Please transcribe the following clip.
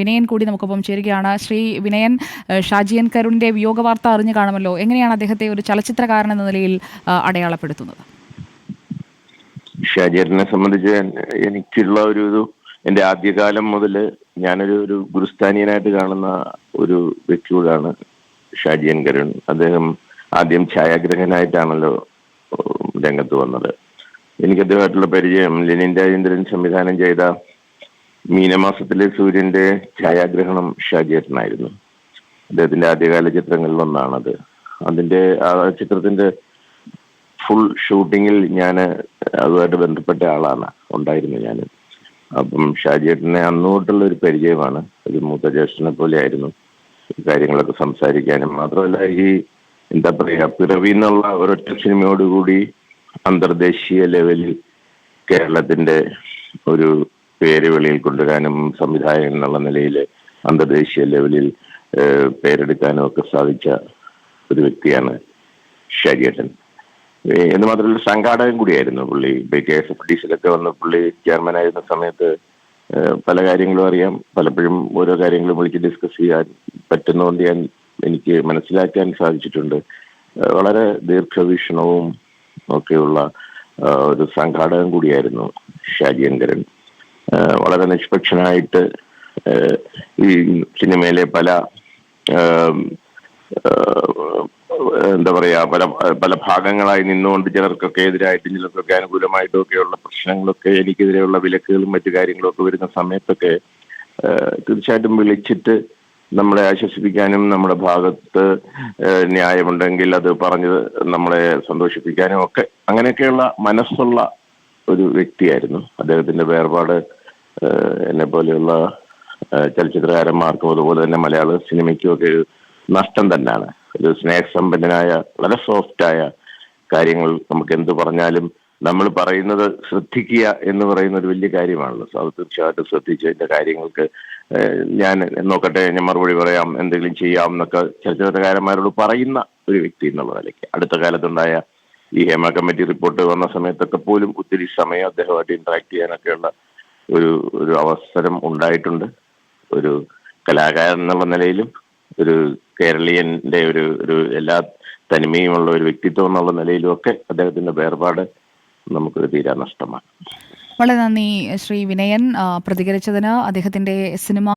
വിനയൻ കൂടി നമുക്കൊപ്പം ചേരുകയാണ്. ശ്രീ വിനയൻ ഷാജിയൻ കരുണിന്റെ വിയോഗ വാർത്ത അറിഞ്ഞു കാണുമല്ലോ. എങ്ങനെയാണ് അദ്ദേഹത്തെ ഒരു ചലച്ചിത്രകാരൻ എന്ന നിലയിൽ അടയാളപ്പെടുത്തുന്നത്? ഷാജിയറിനെ സംബന്ധിച്ച് എനിക്കുള്ള ഒരു ഇത് എന്റെ ആദ്യകാലം മുതൽ ഞാനൊരു ഒരു ഗുരുസ്ഥാനീയനായിട്ട് കാണുന്ന ഒരു വ്യക്തിയോടാണ് ഷാജിയൻ കരുൺ. അദ്ദേഹം ആദ്യം ഛായാഗ്രഹനായിട്ടാണല്ലോ രംഗത്ത് വന്നത്. എനിക്ക് അദ്ദേഹമായിട്ടുള്ള പരിചയം ലെനിൻ രാജേന്ദ്രൻ സംവിധാനം ചെയ്ത മീനമാസത്തിലെ സൂര്യന്റെ ഛായാഗ്രഹണം ഷാജിയേട്ടനായിരുന്നു അദ്ദേഹത്തിന്റെ ആദ്യകാല ചിത്രങ്ങളിൽ ഒന്നാണത്. അതിന്റെ ആ ചിത്രത്തിന്റെ ഫുൾ ഷൂട്ടിങ്ങിൽ ഞാൻ അതുമായിട്ട് ബന്ധപ്പെട്ട ആളാണ്. ഉണ്ടായിരുന്നു ഞാൻ. അപ്പം ഷാജിയേട്ടനെ അന്നോട്ടുള്ള ഒരു പരിചയമാണ്. ഒരു മൂത്ത ജ്യേഷ്ഠനെ പോലെ ആയിരുന്നു കാര്യങ്ങളൊക്കെ സംസാരിക്കാനും മാത്രമല്ല ഈ എന്താ പറയാ പിറവി എന്നുള്ള ഒരൊറ്റ സിനിമയോടുകൂടി അന്തർദേശീയ ലെവലിൽ കേരളത്തിന്റെ ഒരു പേര് വെളിയിൽ കൊണ്ടുവരാനും സംവിധായകൻ എന്നുള്ള നിലയിൽ അന്തർദേശീയ ലെവലിൽ പേരെടുക്കാനും ഒക്കെ സാധിച്ച ഒരു വ്യക്തിയാണ് ഷാജിയേട്ടൻ ഏഹ് എന്ന് മാത്രമല്ല സംഘാടകൻ കൂടിയായിരുന്നു പുള്ളി. കെ എസ് എഫ് ഡി സിയിലൊക്കെ വന്ന് പുള്ളി ചെയർമാൻ ആയിരുന്ന സമയത്ത് പല കാര്യങ്ങളും അറിയാം. പലപ്പോഴും ഓരോ കാര്യങ്ങളും വിളിച്ച് ഡിസ്കസ് ചെയ്യാൻ പറ്റുന്നതുകൊണ്ട് ഞാൻ എനിക്ക് മനസ്സിലാക്കാൻ സാധിച്ചിട്ടുണ്ട്. വളരെ ദീർഘവീക്ഷണവും ഒക്കെയുള്ള ഒരു സംഘാടകൻ കൂടിയായിരുന്നു ഷാജിയങ്കരൻ വളരെ നിഷ്പക്ഷനായിട്ട് ഈ സിനിമയിലെ പല എന്താ പറയാ പല പല ഭാഗങ്ങളായി നിന്നുകൊണ്ട് ചിലർക്കൊക്കെ എതിരായിട്ടും ചിലർക്കൊക്കെ അനുകൂലമായിട്ടും ഒക്കെയുള്ള പ്രശ്നങ്ങളൊക്കെ എനിക്കെതിരെയുള്ള വിലക്കുകളും മറ്റു കാര്യങ്ങളൊക്കെ വരുന്ന സമയത്തൊക്കെ തീർച്ചയായിട്ടും വിളിച്ചിട്ട് നമ്മളെ ആശ്വസിപ്പിക്കാനും നമ്മുടെ ഭാഗത്ത് ന്യായമുണ്ടെങ്കിൽ അത് പറഞ്ഞ് നമ്മളെ സന്തോഷിപ്പിക്കാനും ഒക്കെ അങ്ങനെയൊക്കെയുള്ള മനസ്സുള്ള ഒരു വ്യക്തിയായിരുന്നു. അദ്ദേഹത്തിന്റെ വേർപാട് എന്നെ പോലെയുള്ള ചലച്ചിത്രകാരന്മാർക്കും അതുപോലെ തന്നെ മലയാള സിനിമയ്ക്കും ഒക്കെ ഒരു നഷ്ടം തന്നെയാണ് ഒരു സ്നേഹസമ്പന്നനായ വളരെ സോഫ്റ്റായ കാര്യങ്ങൾ നമുക്ക് എന്ത് പറഞ്ഞാലും നമ്മൾ പറയുന്നത് ശ്രദ്ധിക്കുക എന്ന് പറയുന്ന ഒരു വലിയ കാര്യമാണല്ലോ. അത് തീർച്ചയായിട്ടും ശ്രദ്ധിച്ച് അതിന്റെ കാര്യങ്ങൾക്ക് ഞാൻ നോക്കട്ടെ ഞാൻ മറുപടി പറയാം എന്തെങ്കിലും ചെയ്യാം എന്നൊക്കെ ചലച്ചിത്രകാരന്മാരോട് പറയുന്ന ഒരു വ്യക്തി എന്നുള്ള നിലയ്ക്ക്. അടുത്ത കാലത്തുണ്ടായ ഈ ഹേമ കമ്മിറ്റി റിപ്പോർട്ട് വന്ന സമയത്തൊക്കെ പോലും ഒത്തിരി സമയം അദ്ദേഹമായിട്ട് ഇന്ററാക്ട് ചെയ്യാനൊക്കെയുള്ള ഒരു ഒരു അവസരം ഉണ്ടായിട്ടുണ്ട്. ഒരു കലാകാരൻ എന്നുള്ള നിലയിലും ഒരു കേരളീയന്റെ ഒരു ഒരു എല്ലാ തനിമയുമുള്ള ഒരു വ്യക്തിത്വം എന്നുള്ള നിലയിലും ഒക്കെ അദ്ദേഹത്തിന്റെ വേർപാട് നമുക്കൊരു തീരാ നഷ്ടമാണ്. വളരെ നന്ദി ശ്രീ വിനയൻ. പ്രതികരിച്ചതിന് അദ്ദേഹത്തിന്റെ സിനിമ